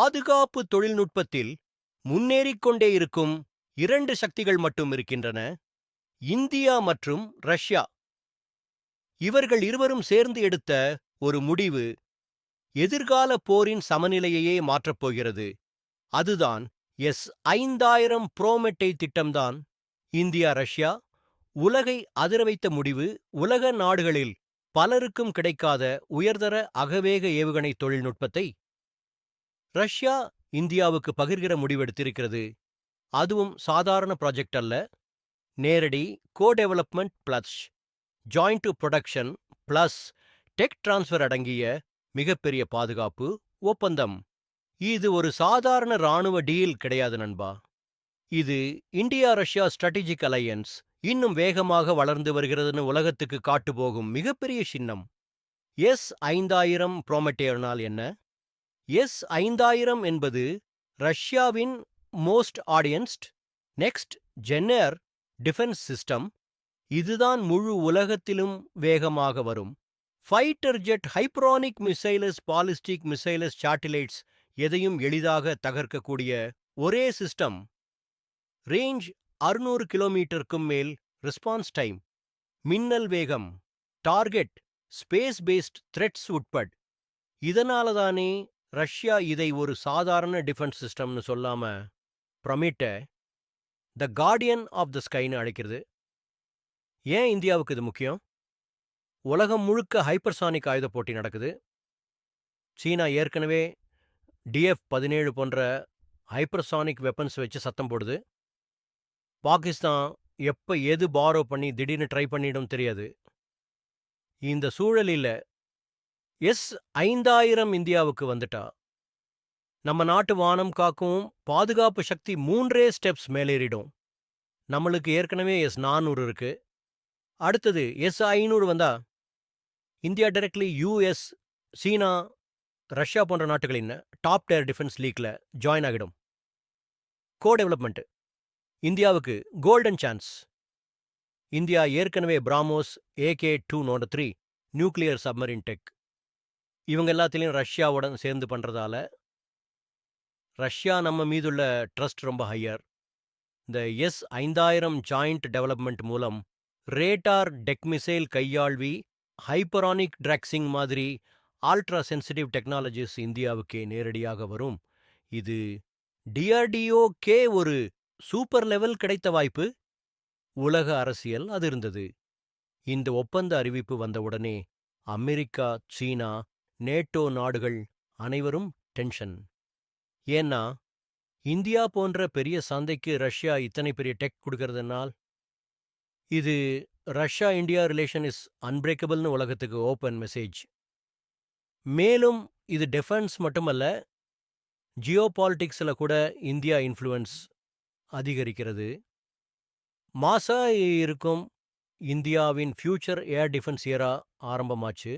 பாதுகாப்பு தொழில்நுட்பத்தில் முன்னேறிக் கொண்டே இருக்கும் இரண்டு சக்திகள் மட்டும் இருக்கின்றன இந்தியா மற்றும் ரஷ்யா. இவர்கள் இருவரும் சேர்ந்து எடுத்த ஒரு முடிவு எதிர்கால போரின் சமநிலையையே மாற்றப்போகிறது அதுதான் எஸ் ஐந்தாயிரம் புரோமெட்டை திட்டம்தான். இந்தியா ரஷ்யா உலகை அதிர வைத்த முடிவு உலக நாடுகளில் பலருக்கும் கிடைக்காத உயர்தர அகவேக ஏவுகணை தொழில்நுட்பத்தை ரஷ்யா இந்தியாவுக்கு பகிர்கிற முடிவெடுத்திருக்கிறது. அதுவும் சாதாரண ப்ராஜெக்ட் அல்ல. நேரடி co development plus joint to production plus tech transfer அடங்கிய மிகப்பெரிய பாதுகாப்பு ஒப்பந்தம். இது ஒரு சாதாரண ராணுவ டீல் கிடையாது நண்பா. இது இந்தியா ரஷ்யா ஸ்ட்ராட்டஜிக் அலையன்ஸ் இன்னும் வேகமாக வளர்ந்து வருகிறதுன்னு உலகத்துக்கு காட்டுபோகும் மிகப்பெரிய சின்னம். எஸ் ஐந்தாயிரம் ப்ரோமெட்டேர்னால் என்ன? எஸ் ஐந்தாயிரம் என்பது ரஷ்யாவின் most advanced next gen defence system. இதுதான் முழு உலகத்திலும் வேகமாக வரும். Fighter jet hypersonic missiles ballistic missiles satellites எதையும் எளிதாக தகர்க்கக்கூடிய ஒரே சிஸ்டம். ரேஞ்ச் அறுநூறு கிலோமீட்டருக்கும் மேல் ரெஸ்பான்ஸ் டைம். மின்னல் வேகம். டார்கெட் ஸ்பேஸ் பேஸ்ட் த்ரெட்ஸ் உட்பட். இதனால தானே ரஷ்யா இதை ஒரு சாதாரண டிஃபென்ஸ் சிஸ்டம்னு சொல்லாம ப்ரமிட்டை த கார்டியன் ஆஃப் த ஸ்கைன்னு அழைக்கிறது. ஏன் இந்தியாவுக்கு இது முக்கியம்? உலகம் முழுக்க ஹைப்பர்சானிக் ஆயுத போட்டி நடக்குது. சீனா ஏற்கனவே டிஎஃப் பதினேழு போன்ற ஹைப்பர்சானிக் வெப்பன்ஸ் வச்சு சத்தம் போடுது. பாகிஸ்தான் எப்ப எது பாரோ பண்ணி திடீர்னு ட்ரை பண்ணிடும் தெரியாது. இந்த சூழலில் எஸ் ஐந்தாயிரம் இந்தியாவுக்கு வந்துட்டா. நம்ம நாட்டு வானம் காக்கும் பாதுகாப்பு சக்தி மூன்றே ஸ்டெப்ஸ் மேலேறிடும். நம்மளுக்கு ஏற்கனவே எஸ் நானூறு இருக்கு. அடுத்தது எஸ் ஐநூறு வந்தா இந்தியா டைரக்ட்லி யூஎஸ் சீனா ரஷ்யா போன்ற நாட்டுகளின் டாப் டயர் டிஃபென்ஸ் லீக்ல ஜாயின் ஆகிடும். கோ டெவலப்மெண்ட் இந்தியாவுக்கு கோல்டன் சான்ஸ் இந்தியா ஏற்கனவே பிராமோஸ் ஏகே டூ நோட த்ரீ நியூக்ளியர் சப்மரின் டெக் இவங்க எல்லாத்துலேயும் ரஷ்யாவுடன் சேர்ந்து பண்றதால ரஷ்யா நம்ம மீதுள்ள ட்ரஸ்ட் ரொம்ப ஹையர் இந்த எஸ் ஐந்தாயிரம் ஜாயிண்ட் டெவலப்மெண்ட் மூலம் ரேட்டார் டெக் மிசைல் கையாள்வி ஹைப்பரானிக் ட்ராக்ஸிங் மாதிரி ஆல்ட்ரா சென்சிட்டிவ் டெக்னாலஜிஸ் இந்தியாவுக்கே நேரடியாக வரும். இது டிஆர்டிஓக்கே ஒரு சூப்பர் லெவல் கிடைத்த வாய்ப்பு. உலக அரசியல் அது இருந்தது. இந்த ஒப்பந்த அறிவிப்பு வந்தவுடனே அமெரிக்கா சீனா நேட்டோ நாடுகள் அனைவரும் டென்ஷன். ஏன்னா இந்தியா போன்ற பெரிய சந்தைக்கு ரஷ்யா இத்தனை பெரிய டெக் கொடுக்கறதுனால் இது ரஷ்யா இந்தியா ரிலேஷன் இஸ் அன்பிரேக்கபிள்னு உலகத்துக்கு ஓப்பன் மெசேஜ். மேலும் இது டிஃபென்ஸ் மட்டுமல்ல ஜியோ பாலிட்டிக்ஸில் கூட இந்தியா இன்ஃப்ளூயன்ஸ் அதிகரிக்கிறது. மாசா இருக்கும் இந்தியாவின் ஃபியூச்சர் ஏர் டிஃபென்ஸ் இயரா ஆரம்பமாச்சு.